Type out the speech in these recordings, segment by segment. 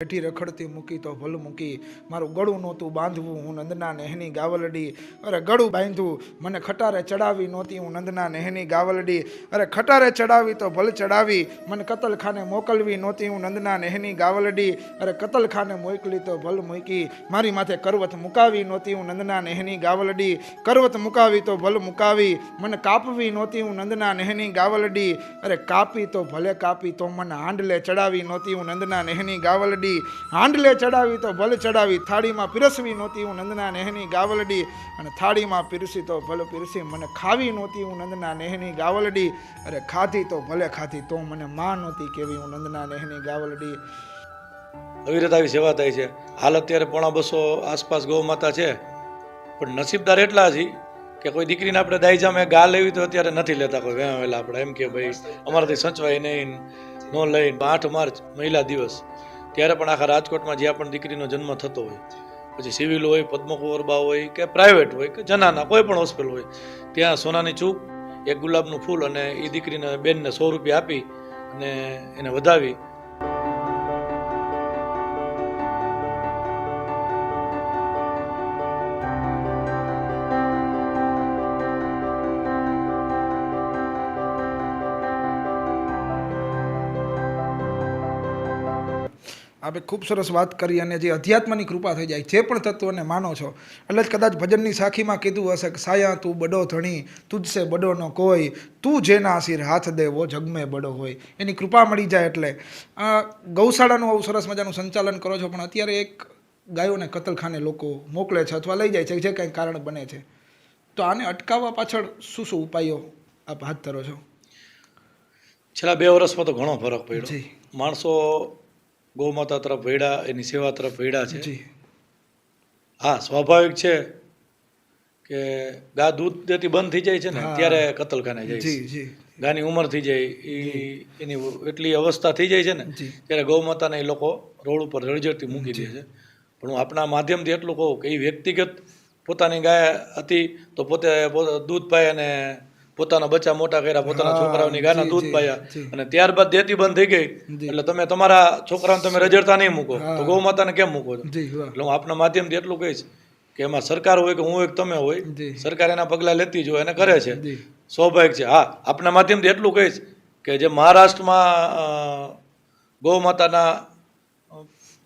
હેઠી રખડતી મૂકી તો ભલ મૂકી મારું ગળું નહોતું બાંધવું હું નંદના નેહની ગાવલડી. અરે ગળું બાંધ્યું મને ખટારે ચડાવી નહોતી હું નંદના નેહની ગાવલડી. અરે ખટારે ચડાવી તો ભલ ચડાવી, મને કતલખાને મોકલવી નહોતી હું નંદના નેહની ગાવલડી. અરે કતલખાને મોકલી તો ભલ મૂકી, મારી માથે કરવત મુકાવી નહોતી હું નંદના નેહની ગાવલડી. કરવત મુકાવી તો ભલ મુકાવી, મને કાપવી નહોતી હું નંદના નેહની ગાવલડી. અરે કાપી તો ભલે કાપી તો મને હાંડલે ચડાવી નહોતી હું નંદના નેહની ગાવલડી. હાંડલે ચડાવી તો ભલે ચડાવી, થાળીમાં પીરસવી નહોતી હું નંદના નેહની ગાવલડી અને થાળીમાં પીરસી તો ભલે પીરસી, મને ખાવી નહોતી હું નંદના નેહની ગાવલડી, અરે ખાધી તો ભલે ખાધી, તો મને માં નહોતી કેવી હું નંદના નેહની ગાવલડી. અવિરત આવી સેવા થાય છે. હાલ અત્યારે પોણા બસો આસપાસ ગૌ માતા છે. પણ નસીબદાર એટલા છે કે કોઈ દીકરીને આપણે દાયજામે ગા લેવી તો અત્યારે નથી લેતા કોઈ વહેલા આપણે. એમ કે ભાઈ, અમારાથી સંચવાય નહીં, ન લઈને, આઠ માર્ચ મહિલા દિવસ. ત્યારે પણ આખા રાજકોટમાં જ્યાં પણ દીકરીનો જન્મ થતો હોય, પછી સિવિલ હોય, પદ્મકુંવરબા હોય કે પ્રાઇવેટ હોય કે જનાના, કોઈ પણ હોસ્પિટલ હોય, ત્યાં સોનાની ચૂપ એક ગુલાબનું ફૂલ અને એ દીકરીને બેનને સો રૂપિયા આપી અને એને વધાવી આપણે ખૂબ સરસ વાત કરી અને જે અધ્યાત્મની કૃપા થઈ જાય જે પણ તત્વને માનો છો એટલે જ કદાચ ભજનની સાખીમાં કીધું હશે કે સાયા તું બડો ધણી તુજસે બડો ન કોઈ તું જેના સિર હાથ દેવો જગમે બડો હોય. એની કૃપા મળી જાય એટલે. આ ગૌશાળાનું આવું સરસ મજાનું સંચાલન કરો છો પણ અત્યારે એક ગાયોને કતલખાને લોકો મોકલે છે અથવા લઈ જાય છે જે કંઈ કારણ બને છે. તો આને અટકાવવા પાછળ શું શું ઉપાયો આપ હાથ ધરો છો? છેલ્લા બે વર્ષમાં તો ઘણો ફરક પડ્યો. માણસો ગૌમાતા તરફ વૈડા એની સેવા તરફ વૈડા છે. હા સ્વાભાવિક છે કે ગા દૂધ દેતી બંધ થઈ જાય છે ને ત્યારે કતલખાને જાય છે. ગાની ઉંમર થઈ જાય એ એની એટલી અવસ્થા થઈ જાય છે ને ત્યારે ગૌમાતાને એ લોકો રોડ ઉપર રળજડતી મૂકી દે છે. પણ હું આપણા માધ્યમથી એટલું કહું કે એ વ્યક્તિગત પોતાની ગાય હતી તો પોતે દૂધ પાય અને પોતાના બચ્ચા મોટા કર્યા પોતાના છોકરાઓની ગાના દૂધ પાયા. અને ત્યારબાદ દેતી બંધ થઈ ગઈ. એટલે તમે તમારા છોકરાઓને તમે રજડતા નહીં મૂકો. તો ગૌ માતાને કેમ મૂકો એટલે હું આપના માધ્યમથી એટલું કહીશ કે એમાં સરકાર હોય કે હું એક તમે હોય સરકાર એના પગલાં લેતી જ હોય અને કરે છે. સ્વાભાવિક છે. હા આપના માધ્યમથી એટલું કહીશ કે જે મહારાષ્ટ્રમાં ગૌ માતાના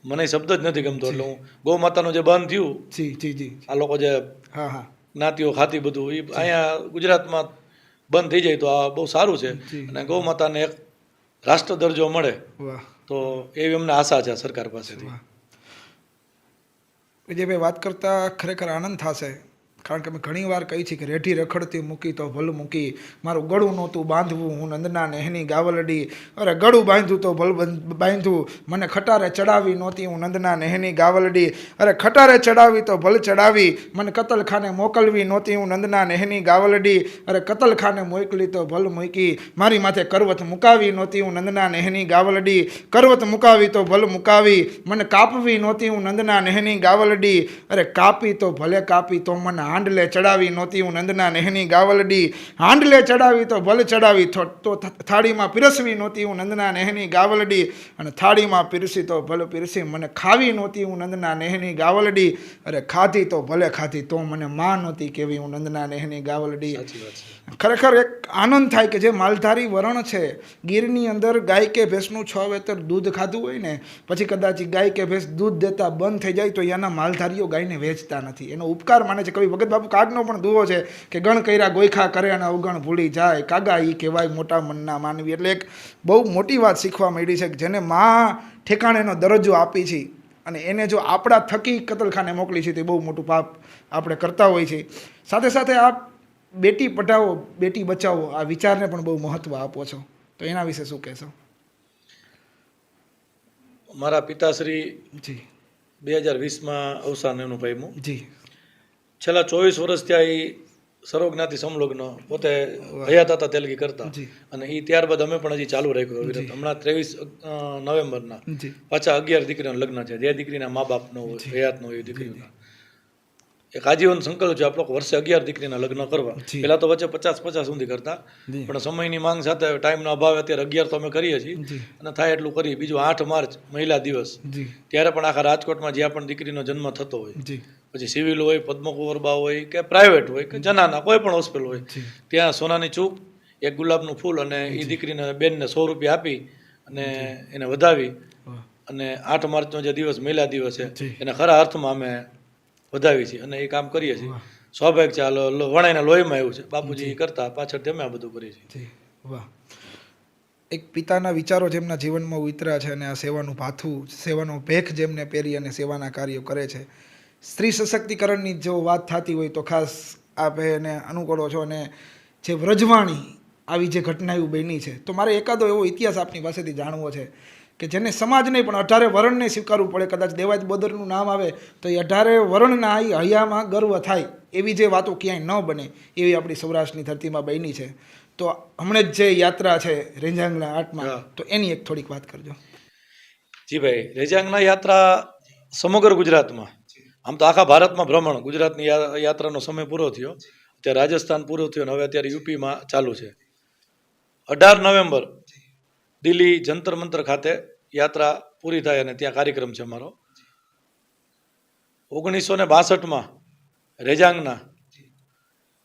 મને શબ્દ જ નથી ગમતો એટલે હું ગૌ માતાનું જે બંધ થયું જી જી જી આ લોકો જે હા હા. જ્ઞાતિઓ ખાતી બધું એ અહીંયા ગુજરાતમાં બંધ થઈ જાય તો આ બહુ સારું છે. અને ગૌ માતાને એક રાષ્ટ્ર દરજ્જો મળે તો એવી અમને આશા છે સરકાર પાસેથી. વિજયભાઈ વાત કરતા ખરેખર આનંદ થશે. કારણ કે મેં ઘણી વાર કહી છે કે રેઠી રખડતી મૂકી તો ભલ મૂકી. મારું ગળું નહોતું બાંધવું, હું નંદના નેહની ગાવલડી. અરે ગળું બાંધ્યું તો ભલ બંધ- બાંધ્યું. મને ખટારે ચડાવી નહોતી, હું નંદના નેહની ગાવલડી. અરે ખટારે ચડાવી તો ભલ ચડાવી. મને કતલખાને મોકલવી નહોતી, હું નંદના નેહની ગાવલડી. અરે કતલખાને મોકલી તો ભલ મૂકી. મારી માથે કરવત મુકાવી નહોતી, હું નંદના નેહની ગાવલડી. કરવત મુકાવી તો ભલ મુકાવી. મને કાપવી નહોતી, હું નંદના નેહની ગાવલડી. અરે કાપી તો ભલે કાપી તો મને હાંડલે ચડાવી નહોતી હું નંદના નેહની ગાવલડી હાંડલે ચડાવી તો ભલે ચડાવી તો થાળીમાં પીરસવી નહોતી હું નંદના નેહની ગાવલડી અને થાળીમાં પીરસી તો ભલે પીરસી મને ખાવી નહોતી હું નંદના નેહની ગાવલડી. અરે ખાધી તો ભલે ખાધી તો મને માં નહોતી કેવી હું નંદના નેહની ગાવલડી. ખરેખર એક આનંદ થાય કે જે માલધારી વરણ છે ગીરની અંદર ગાય કે ભેંસનું છ વેતર દૂધ ખાધું હોય ને પછી કદાચ ગાય કે ભેંસ દૂધ દેતા બંધ થઈ જાય તો એના માલધારીઓ ગાયને વેચતા નથી. એનો ઉપકાર માને છે કવિ ભગત બાપુ કાગનો પણ દુવો છે કે ગણ કર્યા ગોયખા કરે અને અવગણ ભૂલી જાય. કાગા એ કહેવાય મોટા મનના માનવી. એટલે એક બહુ મોટી વાત શીખવા મળી છે કે જેને મા ઠેકાણેનો દરજ્જો આપી છે અને એને જો આપણા થકી કતલખાને મોકલી છે તે બહુ મોટું પાપ આપણે કરતા હોય છે. સાથે સાથે આ બેટી પઢાવો બેટી બચાવો આ વિચારને પણ બહુ મહત્ત્વ આપો છો. તો એના વિશે શું કહેશો? મારા પિતાશ્રી જી. બે હજાર વીસમાં અવસાન એનું પામ્યું. જી. છેલ્લા ચોવીસ વર્ષ ત્યાં એ સર્વજ્ઞાતિ સમલગ્ન પોતે હયાત હતા તેલગી કરતા. અને એ ત્યારબાદ અમે પણ હજી ચાલુ રાખ્યું હમણાં ત્રેવીસ નવેમ્બરના પાછા અગિયાર દીકરીના લગ્ન છે. જે દીકરીના મા બાપ નો હોય હયાત ન એ દીકરીના એક આજીવન સંકલ્પ છે આપણો વર્ષે અગિયાર દીકરીના લગ્ન કરવા. પેલા તો વચ્ચે પચાસ પચાસ સુધી કરતા પણ સમયની માંગ સાથે ટાઈમના અભાવે અત્યારે અગિયાર તો અમે કરીએ છીએ. અને થાય એટલું કરી બીજું આઠ માર્ચ મહિલા દિવસ. ત્યારે પણ આખા રાજકોટમાં જ્યાં પણ દીકરીનો જન્મ થતો હોય પછી સિવિલ હોય પદ્મકુંવરબા હોય કે પ્રાઇવેટ હોય કે જનાના કોઈ પણ હોસ્પિટલ હોય ત્યાં સોનાની ચૂપ એક ગુલાબનું ફૂલ અને એ દીકરીને બેનને સો રૂપિયા આપી અને એને વધાવી અને આઠ માર્ચનો જે દિવસ મહિલા દિવસ છે. એને ખરા અર્થમાં અમે વધાવી છીએ અને એ કામ કરીએ છીએ. સ્વાભાવિક છે આ વણાઈના લોહીમાં એવું છે. બાપુજી કરતા પાછળ અમે આ બધું કરીએ છીએ. વાહ. એક પિતાના વિચારો જેમના જીવનમાં ઉતર્યા છે અને આ સેવાનું ભાથું સેવાનો ભેખ જેમને પહેરી અને સેવાના કાર્યો કરે છે. સ્ત્રી સશક્તિકરણની જો વાત થતી હોય તો ખાસ આપ એને અનુકૂળો છો અને જે વ્રજવાણી આવી જે ઘટનાઓ બની છે તો મારે એકાદો એવો ઇતિહાસ આપની પાસેથી જાણવો છે. કે જેને સમાજ નહીં પણ અઢારે વર્ણને સ્વીકારવું પડે. કદાચ દેવાજ બદરનું નામ આવે તો એ અઢારે વર્ણના એ હૈયામાં ગર્વ થાય. એવી જે વાતો ક્યાંય ન બને એવી આપણી સૌરાષ્ટ્રની ધરતીમાં બની છે. તો હમણાં જ જે યાત્રા છે રેંજાંગના આઠમાં તો એની એક થોડીક વાત કરજો. જી ભાઈ રેજાંગના યાત્રા સમગ્ર ગુજરાતમાં. આમ તો આખા ભારતમાં ભ્રમણ. ગુજરાતની યાત્રાનો સમય પૂરો થયો. અત્યારે રાજસ્થાન પૂરો થયો અને હવે અત્યારે યુપીમાં ચાલુ છે. અઢાર નવેમ્બર દિલ્હી જંતર મંતર ખાતે યાત્રા પૂરી થાય અને ત્યાં કાર્યક્રમ છે અમારો. ઓગણીસો ને બાસઠમાં રેજાંગના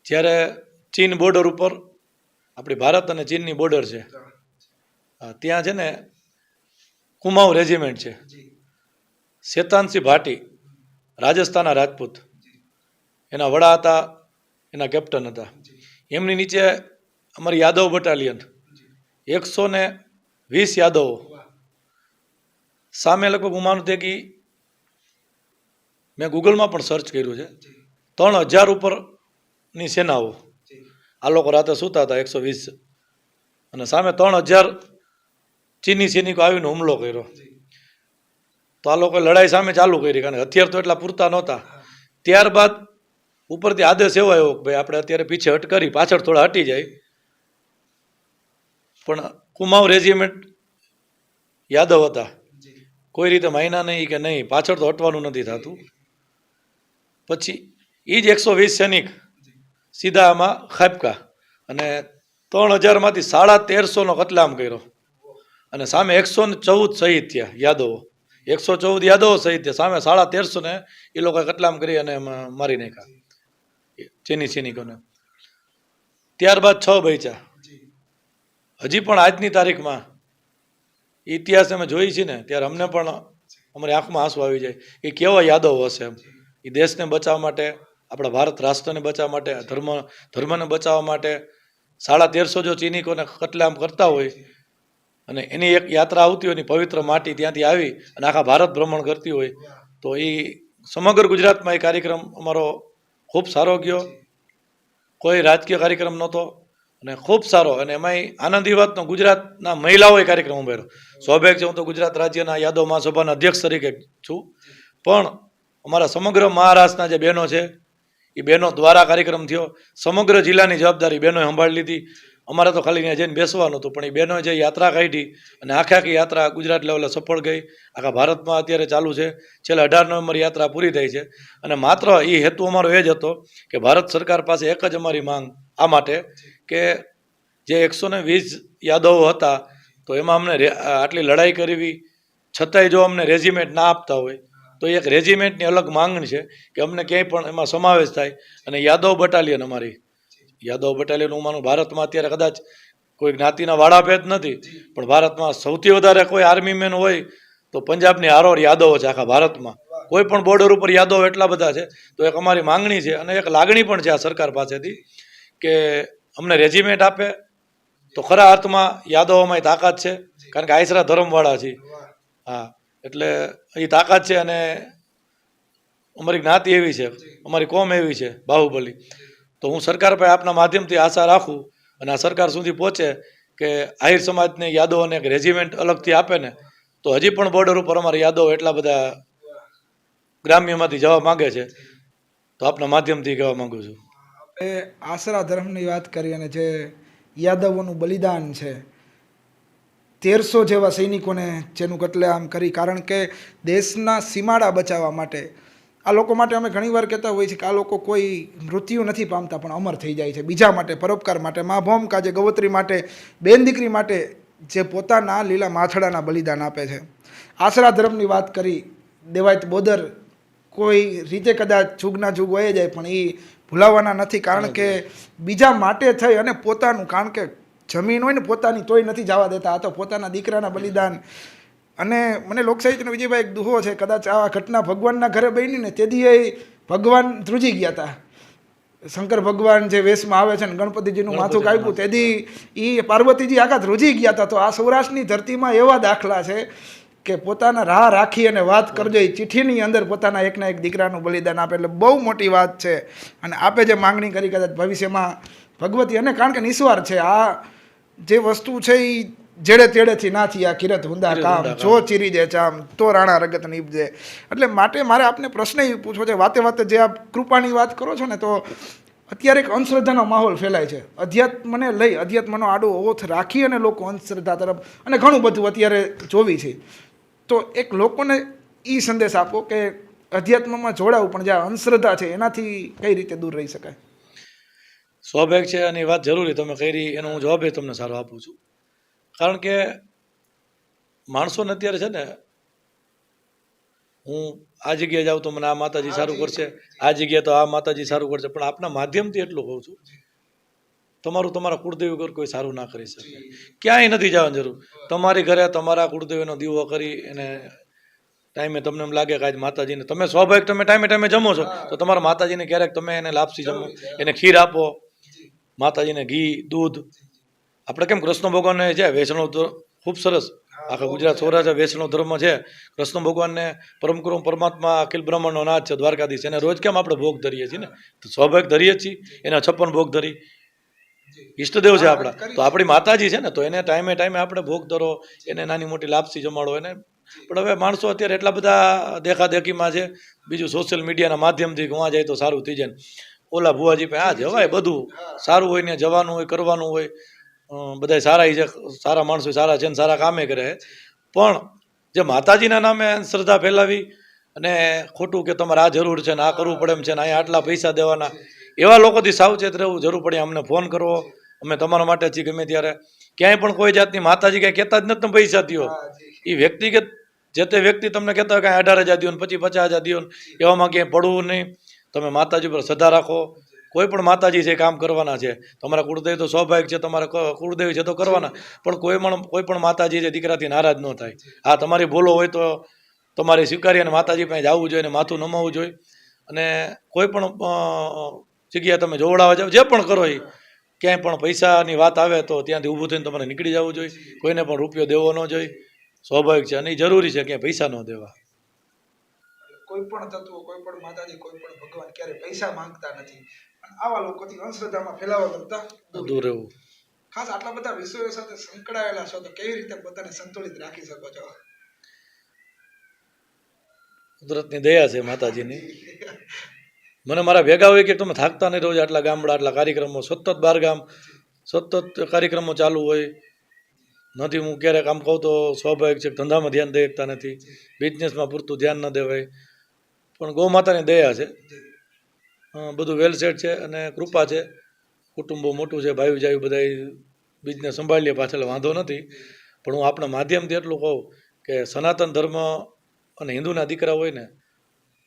જ્યારે ચીન બોર્ડર ઉપર આપણી ભારત અને ચીનની બોર્ડર છે ત્યાં છે ને કુમાઉ રેજિમેન્ટ છે. શેતાનસિંહ ભાટી રાજસ્થાનના રાજપૂત. એના વડા હતા એના કેપ્ટન હતા. એમની નીચે અમારી યાદવ બટાલિયન. એકસો ને વીસ યાદવો. સામે લગભગ હું માનું તે કે મેં ગૂગલમાં પણ સર્ચ કર્યું છે. ત્રણ હજાર ઉપરની સેનાઓ. આ લોકો રાતે સૂતા હતા એકસો વીસ. અને સામે ત્રણ હજાર ચીની સૈનિકો આવીને હુમલો કર્યો. તો આ લોકોએ લડાઈ સામે ચાલુ કરી કારણ કે હથિયાર તો એટલા પૂરતા નહોતા. ત્યારબાદ ઉપરથી આદેશ એવો આવ્યો કે ભાઈ આપણે અત્યારે પીછે હટ કરી પાછળ થોડા હટી જાય. પણ કુમાવ રેજિમેન્ટ યાદવ હતા. કોઈ રીતે માયના નહીં કે નહીં પાછળ તો હટવાનું નથી થતું. પછી એ જ એકસો વીસ સૈનિક સીધા આમાં ખાપકા અને ત્રણ હજારમાંથી સાડા તેરસોનો કતલામ કર્યો. અને સામે એકસો ને ચૌદ શહીદ થયા યાદવો. એકસો ચૌદ યાદવો શહીદ થયા. સામે સાડા તેરસો ને એ લોકોએ કતલામ કરી અને એમાં મારી નાખ્યા. ચીની સૈનિકોને. ત્યારબાદ છ બૈચા હજી પણ આજની તારીખમાં ઇતિહાસ અમે જોઈ છીએ ને, ત્યારે અમને પણ અમારી આંખમાં આંસુ આવી જાય. એ કેવા યાદવ હશે એમ. એ દેશને બચાવવા માટે, આપણા ભારત રાષ્ટ્રને બચાવવા માટે ધર્મ, ધર્મને બચાવવા માટે સાડા તેરસો જો ચીનિકોને કતલામ કરતા હોય અને એની એક યાત્રા આવતી હોય પવિત્ર માટી ત્યાંથી આવી અને આખા ભારત ભ્રમણ કરતી હોય, તો એ સમગ્ર ગુજરાતમાં એ કાર્યક્રમ અમારો ખૂબ સારો ગયો. કોઈ રાજકીય કાર્યક્રમ નહોતો. અને ખૂબ સારો અને એમાંય આનંદી વાતનો ગુજરાતના મહિલાઓએ કાર્યક્રમ ઉમેર્યો સ્વાભાવિક છે, હું તો ગુજરાત રાજ્યના યાદવ મહાસભાના અધ્યક્ષ તરીકે છું. પણ અમારા સમગ્ર મહારાષ્ટ્રના જે બહેનો છે, એ બહેનો દ્વારા કાર્યક્રમ થયો. સમગ્ર જિલ્લાની જવાબદારી બહેનોએ સંભાળી લીધી. અમારે તો ખાલી ત્યાં જઈને બેસવાનું હતું, પણ એ બહેનોએ જે યાત્રા કાઢી અને આખે આખી યાત્રા ગુજરાત લેવલે સફળ ગઈ. આખા ભારતમાં અત્યારે ચાલુ છે. છેલ્લે અઢાર નવેમ્બર યાત્રા પૂરી થઈ છે. અને માત્ર એ હેતુ અમારો એ જ હતો કે ભારત સરકાર પાસે એક જ અમારી માંગ આ માટે કે જે એકસો ને વીસ યાદવો હતા, તો એમાં અમને આટલી લડાઈ કરવી, છતાંય જો અમને રેજિમેન્ટ ના આપતા હોય, તો એક રેજિમેન્ટની અલગ માંગણી છે કે અમને ક્યાંય પણ એમાં સમાવેશ થાય. અને યાદવ બટાલિયન અમારી. યાદવ બટાલિયન હું માનું ભારતમાં અત્યારે કદાચ કોઈ જ્ઞાતિના વાળાભેદ નથી, પણ ભારતમાં સૌથી વધારે કોઈ આર્મી મેન હોય, તો પંજાબની હારોર યાદવો છે આખા ભારતમાં. કોઈ પણ બોર્ડર ઉપર યાદવ એટલા બધા છે, તો એક અમારી માંગણી છે અને એક લાગણી પણ છે આ સરકાર પાસેથી. કે અમને રેજિમેન્ટ આપે, તો ખરા અર્થમાં યાદવોમાં તાકાત છે, કારણ કે આયસરા ધર્મવાળા છે. હા, એટલે એ તાકાત છે અને અમારી જ્ઞાતિ એવી છે, અમારી કોમ એવી છે, બાહુબલી. તો હું સરકાર પાસે આપના માધ્યમથી આશા રાખું અને આ સરકાર સુધી પહોંચે કે આહિર સમાજને યાદવોને એક રેજિમેન્ટ અલગથી આપે ને, તો હજી પણ બોર્ડર ઉપર અમારા યાદવ એટલા બધા ગ્રામ્યમાંથી જવા માગે છે. તો આપના માધ્યમથી કહેવા માગું છું. એ આશરા ધર્મની વાત કરી અને જે યાદવોનું બલિદાન છે, તેરસો જેવા સૈનિકોને જેનું કતલેઆમ કરી, કારણ કે દેશના સીમાડા બચાવવા માટે, આ લોકો માટે અમે ઘણીવાર કહેતા હોઈએ છીએ કે આ લોકો કોઈ મૃત્યુ નથી પામતા, પણ અમર થઈ જાય છે. બીજા માટે, પરોપકાર માટે, મા ભોમ કાજે ગવત્રી માટે, બેન દીકરી માટે જે પોતાના લીલા માથડાના બલિદાન આપે છે. આશરા ધર્મની વાત કરી, દેવાયત બોદર કોઈ રીતે કદાચ જુગના જુગ વહી જાય, પણ એ ભૂલાવાના નથી. કારણ કે બીજા માટે થઈ અને પોતાનું કારણ કે જમીન હોય ને પોતાની તોય નથી જવા દેતા. આ તો પોતાના દીકરાના બલિદાન. અને મને લોકસાહિત્યનો વિજયભાઈ એક દુહો છે. કદાચ આ ઘટના ભગવાનના ઘરે બની ને તેથી એ ભગવાન ધ્રુજી ગયા હતા શંકર ભગવાન જે વેશમાં આવે છે ને ગણપતિજીનું માથું કાપ્યું તેથી એ પાર્વતીજી આખા ધ્રુજી ગયા હતા તો આ સૌરાષ્ટ્રની ધરતીમાં એવા દાખલા છે કે પોતાના રાહ રાખી અને વાત કરજો. એ ચિઠ્ઠીની અંદર પોતાના એકના એક દીકરાનું બલિદાન આપે. એટલે બહુ મોટી વાત છે. અને આપે જે માંગણી કરી કદાચ ભવિષ્યમાં ભગવતી અને કારણ કે નિસ્વાર છે. આ જે વસ્તુ છે એ જેડે તેડેથી ના થી આ કિરત હુંદા કામ. જો ચીરી જે ચામ તો રાણા રગત નીપજે. એટલે માટે મારે આપને પ્રશ્ન એ પૂછવો છે. વાતે વાતે જે આપ કૃપાની વાત કરો છો ને તો અત્યારે એક અંધશ્રદ્ધાનો માહોલ ફેલાય છે. અધ્યાત્મને લઈ અધ્યાત્મનો આડો ઓથ રાખી અને લોકો અંધશ્રદ્ધા તરફ અને ઘણું બધું અત્યારે જોવી છે. તો એક લોકોને એ સંદેશ આપો કે અધ્યાત્મમાં જોડાવું પણ જે આ અંધશ્રદ્ધા છે એનાથી કઈ રીતે દૂર રહી શકાય? સ્વાભાવિક છે અને એ વાત જરૂરી તમે કરી એનો હું જવાબ એ તમને સારો આપું છું. કારણ કે માણસોને અત્યારે છે ને હું આ જગ્યાએ જાઉં તો મને આ માતાજી સારું કરશે આ જગ્યાએ તો આ માતાજી સારું કરશે પણ આપના માધ્યમથી એટલું કહું છું તમારું તમારા કુળદેવ વગર કોઈ સારું ના કરી શકે. ક્યાંય નથી જવાની જરૂર. તમારી ઘરે તમારા કુળદેવીનો દીવો કરી એને ટાઈમે તમને એમ લાગે કે આજ માતાજીને તમે સ્વાભાવિક તમે ટાઈમે ટાઈમે જમો છો તો તમારા માતાજીને ક્યારેક તમે એને લાપસી જમો. એને ખીર આપો. માતાજીને ઘી દૂધ. આપણે કેમ કૃષ્ણ ભગવાનને છે વૈષ્ણવ ખૂબ સરસ. આખા ગુજરાત સૌરાષ્ટ્ર વૈષ્ણવ ધર્મ છે. કૃષ્ણ ભગવાનને પરમ કુરમ પરમાત્મા અખિલ બ્રહ્માંડનો નાથ છે દ્વારકાધીશ. એને રોજ કેમ આપણે ભોગ ધરીએ છીએ ને? તો સ્વાભાવિક ધરીએ જ. છીએ એના છપ્પન ભોગ ધરી ઈષ્ટદેવ છે આપણા. તો આપણી માતાજી છે ને તો એને ટાઈમે ટાઈમે આપણે ભોગ ધરો એને નાની મોટી લાપસી જમાડો એને પણ હવે માણસો અત્યારે એટલા બધા દેખાદેખીમાં છે. બીજું સોશિયલ મીડિયાના માધ્યમથી ગવા જાય તો સારું થઈ જાય ઓલા ભુવાજી પાસે આ જવાય બધું. સારું હોય ને જવાનું હોય કરવાનું હોય. બધા સારા છે સારા માણસો સારા છે ને સારા કામે કરે. પણ જે માતાજીના નામે શ્રદ્ધા ફેલાવી અને ખોટું કે તમારે આ જરૂર છે ને આ કરવું પડે એમ છે ને અહીંયા આટલા પૈસા દેવાના એવા લોકોથી સાવચેત રહેવું જરૂર પડે અમને ફોન કરવો. અમે તમારા માટે છીએ ગમે ત્યારે. ક્યાંય પણ કોઈ જાતની માતાજી કાંઈ કહેતા જ નથી પૈસા દો એ વ્યક્તિગત જે તે વ્યક્તિ તમને કહેતા હોય કાંઈ અઢાર હજાર દો ને પછી પચાસ હજાર દો ને એવામાં ક્યાંય પડવું નહીં. તમે માતાજી પર શ્રદ્ધા રાખો. કોઈ પણ માતાજી છે કામ કરવાના છે. તમારા કુળદેવ તો સ્વાભાવિક છે તમારા કુળદેવ છે તો કરવાના. પણ કોઈ પણ કોઈ પણ માતાજી છે દીકરાથી નારાજ ન થાય. હા તમારી ભૂલો હોય તો તમારે સ્વીકારી અને માતાજી પાસે જવું જોઈએ અને માથું નમાવવું જોઈએ. અને કોઈ પણ અ, જગ્યાએ તમે જોવડાવવા જાવ જે પણ કરો એ ક્યાંય પણ પૈસાની વાત આવે તો ત્યાંથી ઊભું થઈને તમારે નીકળી જવું જોઈએ. કોઈને પણ રૂપિયો દેવો ન જોઈએ. સ્વાભાવિક છે અને એ જરૂરી છે ક્યાંય પૈસા ન દેવા. કોઈ પણ તત્વો કોઈ પણ માતાજી કોઈ પણ ભગવાન ક્યારે પૈસા માંગતા નથી. આવા લોકોથી અંધશ્રદ્ધામાં ફેલાવા કરતા. દૂર રહેવું. ખાસ આટલા બધા વિષયો સાથે સંકળાયેલા છો તો કેવી રીતે પોતાને સંતુલિત રાખી શકો છો? કુદરતની દયા છે માતાજીની. મને મારા ભેગા હોય કે તમે થાકતા નહીં રોજ આટલા ગામડા, આટલા કાર્યક્રમો, સતત બાર ગામ, સતત કાર્યક્રમો ચાલુ હોય. નથી, હું ક્યારેક આમ કહું તો સ્વાભાવિક છે ધંધામાં ધ્યાન દઈ શકતા નથી. બિઝનેસમાં પૂરતું ધ્યાન ન દેવાય. પણ ગૌ માતાની દયા છે. બધું વેલસેટ છે અને કૃપા છે. કુટુંબો મોટું છે, ભાઈ જાય બધા બિઝનેસ સંભાળીએ પાછળ, વાંધો નથી. પણ હું આપણા માધ્યમથી એટલું કહું કે સનાતન ધર્મ અને હિન્દુના દીકરા હોય ને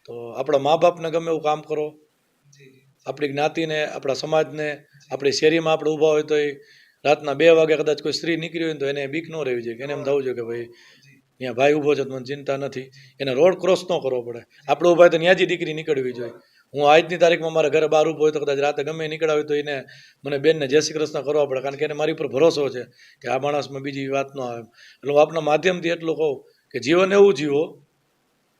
તો આપણા મા બાપને ગમે એવું કામ કરો. આપણી જ્ઞાતિને આપણા સમાજને આપણી શેરીમાં આપણે ઊભા હોય તો એ રાતના બે વાગે કદાચ કોઈ સ્ત્રી નીકળી હોય ને તો એને બીક ન રહેવી જોઈએ એને એમ થવું જોઈએ કે ભાઈ ત્યાં ભાઈ ઊભો છે તો મને ચિંતા નથી. એને રોડ ક્રોસ ન કરવો પડે. આપણે ઊભા હોય તો ત્યાં દીકરી નીકળી નીકળવી જોઈએ. હું આજની તારીખમાં મારા ઘરે બહાર ઊભો હોય તો કદાચ રાતે ગમે નીકળ્યા હોય તો એને મને બેનને જય શ્રી કૃષ્ણ કરવા પડે કારણ કે એને મારી ઉપર ભરોસો છે કે આ માણસમાં બીજી વાત ન આવે. એટલે હું આપના માધ્યમથી એટલું કહું કે જીવન એવું જીવો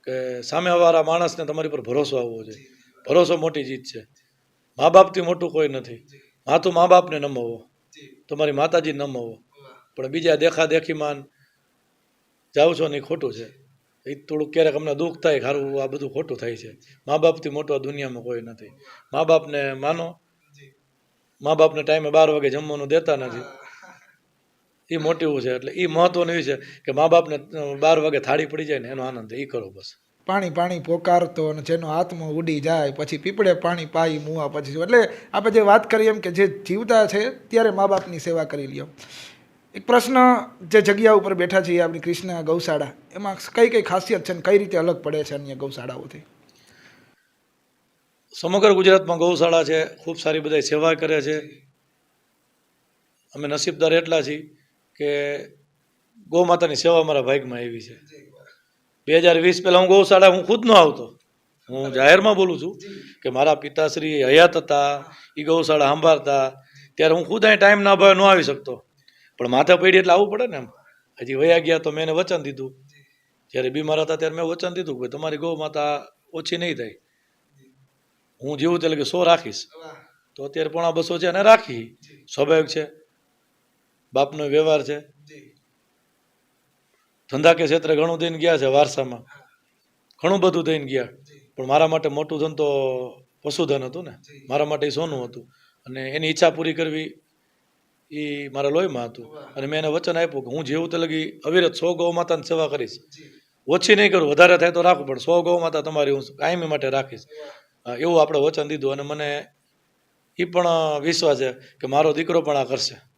કે સામેવાળા માણસને તમારી પર ભરોસો આવવો જોઈએ. ભરોસો મોટી જીત છે. મા બાપથી મોટું કોઈ નથી. માથું મા બાપને નમવો તમારી માતાજી નમવો પણ બીજા દેખા દેખીમાન જાઓ છો ને ખોટું છે. એ થોડુંક ક્યારેક અમને દુઃખ થાય ખારું આ બધું ખોટું થાય છે. મા બાપથી મોટો આ દુનિયામાં કોઈ નથી. મા બાપને માનો. મા બાપને ટાઈમે બાર વાગે જમવાનું દેતા નથી. એ મોટી છે એટલે એ મહત્વનું એ છે કે મા બાપને બાર વાગે થાળી પડી જાય ને એનો આનંદ એ કરો બસ. પાણી પાણી પોકારતો અને જેનો આત્મો ઉડી જાય પછી પીપળે પાણી પાઈ મુવા પછી એટલે આપણે જે વાત કરીએ એમ કે જે જીવતા છે ત્યારે મા બાપની સેવા કરી લ્યો. એક પ્રશ્ન જે જગ્યા ઉપર બેઠા છીએ આપણી કૃષ્ણ ગૌશાળા એમાં કઈ કઈ ખાસિયત છે અને કઈ રીતે અલગ પડે છે અન્ય ગૌશાળાઓથી? સમગ્ર ગુજરાતમાં ગૌશાળા છે ખૂબ સારી બધા સેવા કરે છે. અમે નસીબદાર એટલા છીએ કે ગૌ માતાની સેવા મારા ભાગમાં આવી છે. બે હજાર વીસ પહેલાં હું ગૌશાળા, હું ખુદ ન આવતો. હું જાહેરમાં બોલું છું કે મારા પિતાશ્રી હયાત હતા એ ગૌશાળા સંભાળતા. ત્યારે હું ખુદ અહીં ટાઈમ ના ભાવે ન આવી શકતો. પણ માથે પડી એટલે આવવું પડે ને એમ. હજી વયા ગયા તો મેં એને વચન દીધું. જ્યારે બીમાર હતા ત્યારે મેં વચન દીધું કે તમારી ગૌ માતા ઓછી નહીં થાય. હું જેવું એટલે કે સો રાખીશ. તો અત્યારે પોણા બસો છે અને રાખી. સ્વાભાવિક છે. બાપનો વ્યવહાર છે? ધંધા કે ક્ષેત્રે ઘણું દઈને ગયા છે વારસામાં. ઘણું બધું દઈને ગયા. પણ મારા માટે મોટું ધન તો પશુધન હતું ને. મારા માટે સોનું હતું. અને એની ઈચ્છા પૂરી કરવી એ મારા લોહીમાં હતું. અને મેં એને વચન આપ્યું કે હું જેવું તે લગી અવિરત સો ગૌ માતાની સેવા કરીશ. ઓછી નહીં કરું વધારે થાય તો રાખવું પણ સો ગૌ માતા તમારી હું કાયમી માટે રાખીશ. એવું આપણે વચન દીધું. અને મને એ પણ વિશ્વાસ છે કે મારો દીકરો પણ આ કરશે.